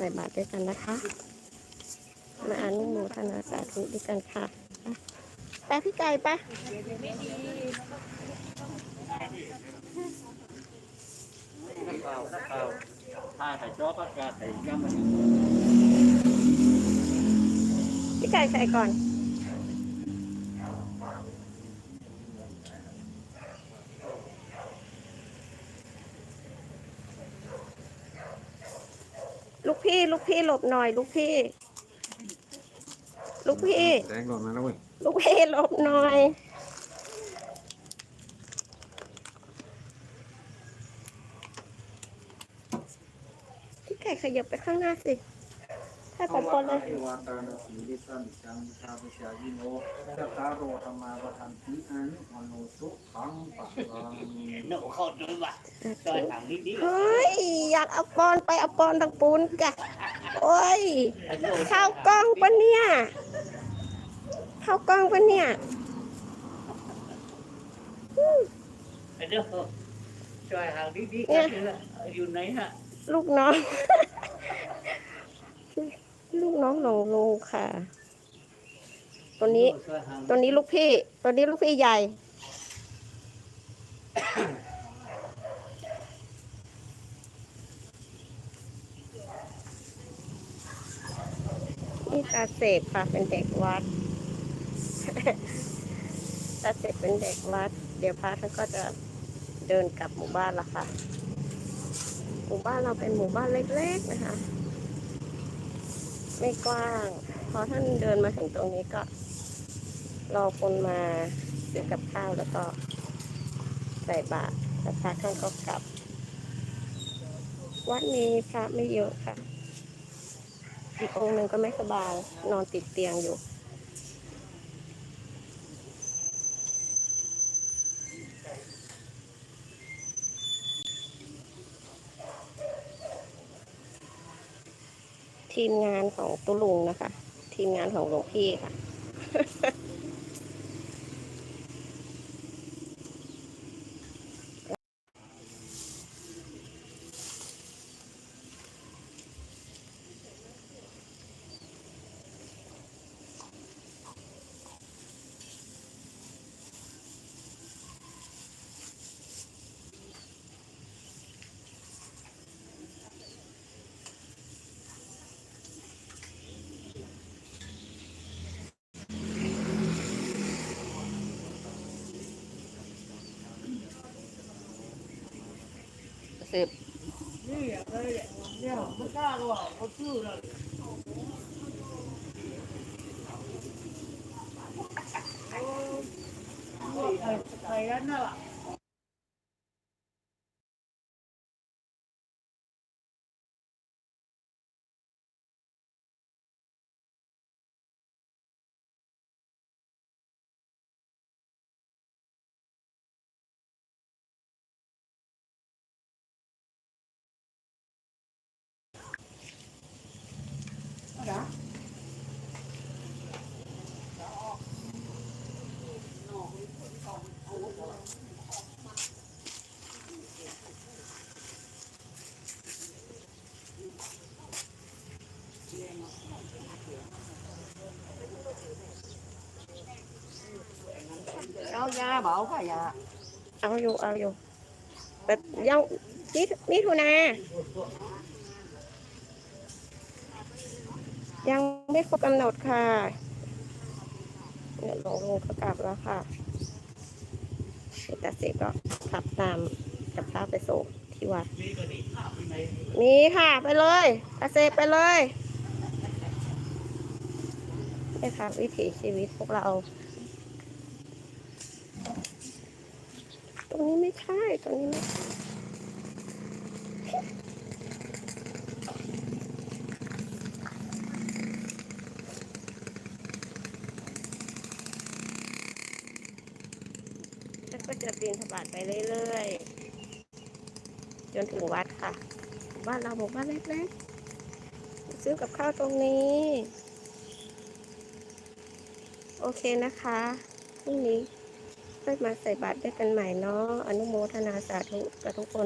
ใส่บาตรด้วยกันนะคะ มาอนุโมทนาสาธุด้วยกันค่ะไปพี่ไก่ปะข่าวข่าวถ้าใส่จอประกาใส่ย่ำมันพี่ไก่ใส่ก่อน พี่ ลูกพี่หลบหน่อย ลูกพี่ ลูกพี่ แดงหล่นมาแล้วเว้ยลูกพี่หลบหน่อย พี่ไก่ขยับไปข้างหน้าสิ ถ้าผมปนเลยวาตานาสีดิสันจังชาวิชายิโนสัตตาโรธรรมาประทันติอานุมโนสุขังปังลังเนื้อเข้าด้วยว่ะซอยทางนี้เฮ้ย อยากเอาปอนไปเอาปอนทางปูนกะโอ้ยเข้ากล้องปะเนี่ยเข้ากล้องปะเนี่ยเด้อซอยทางดีกันอยู่ไหนฮะ ลูกน้อง ลูกน้องหลงลุงค่ะ ตัวนี้ซอยทางตัวนี้ลูกพี่ ตัวนี้ลูกพี่ใหญ่ นี่ตาเสพค่ะ เป็นเด็กวัด ตาเสพเป็นเด็กวัด เดี๋ยวพระท่านก็จะเดินกลับหมู่บ้านละค่ะ หมู่บ้านเราเป็นหมู่บ้านเล็ก ๆ นะคะ ไม่กว้าง พอท่านเดินมาถึงตรงนี้ก็ รอคนมาซื้อกับข้าวแล้วก็ใส่บาตรแล้วพระท่านก็กลับ วัดนี้พระไม่เยอะค่ะ อีกองค์หนึ่งก็ไม่สบายนอนติดเตียงอยู่ ทีมงานของตุลุงนะคะ ทีมงานของหลวงพี่ค่ะ สิบนี่เลยเนี่ยไม่กล้าหรอเขาชื่อเลยใครนั่นน่ะ เอายาบอกค่ะยาเอาอยู่เอาอยู่แต่ยังมิถุมิถุนายังไม่ครบกำหนดค่ะเนี่ยหลวงลุงก็กลับแล้วค่ะแต่เสร็จก็ขับตามกับพระไปส่งที่วัดมีค่ะไปเลยอาเซไปเลยนี่ค่ะวิถีชีวิตพวกเรา รงนี้ไม่ใช่ตรงนี้ไม่แล้วก็จะปีนถบาทไปเรื่อยๆ จนถึงวัดค่ะบ้านเราหมู่บ้านเล็กๆ ซื้อกับข้าวตรงนี้ โอเคนะคะพรุ่งนี้ ค่อยมาใส่บาตรด้วยกันใหม่เนาะอนุโมทนาสาธุกับทุกคน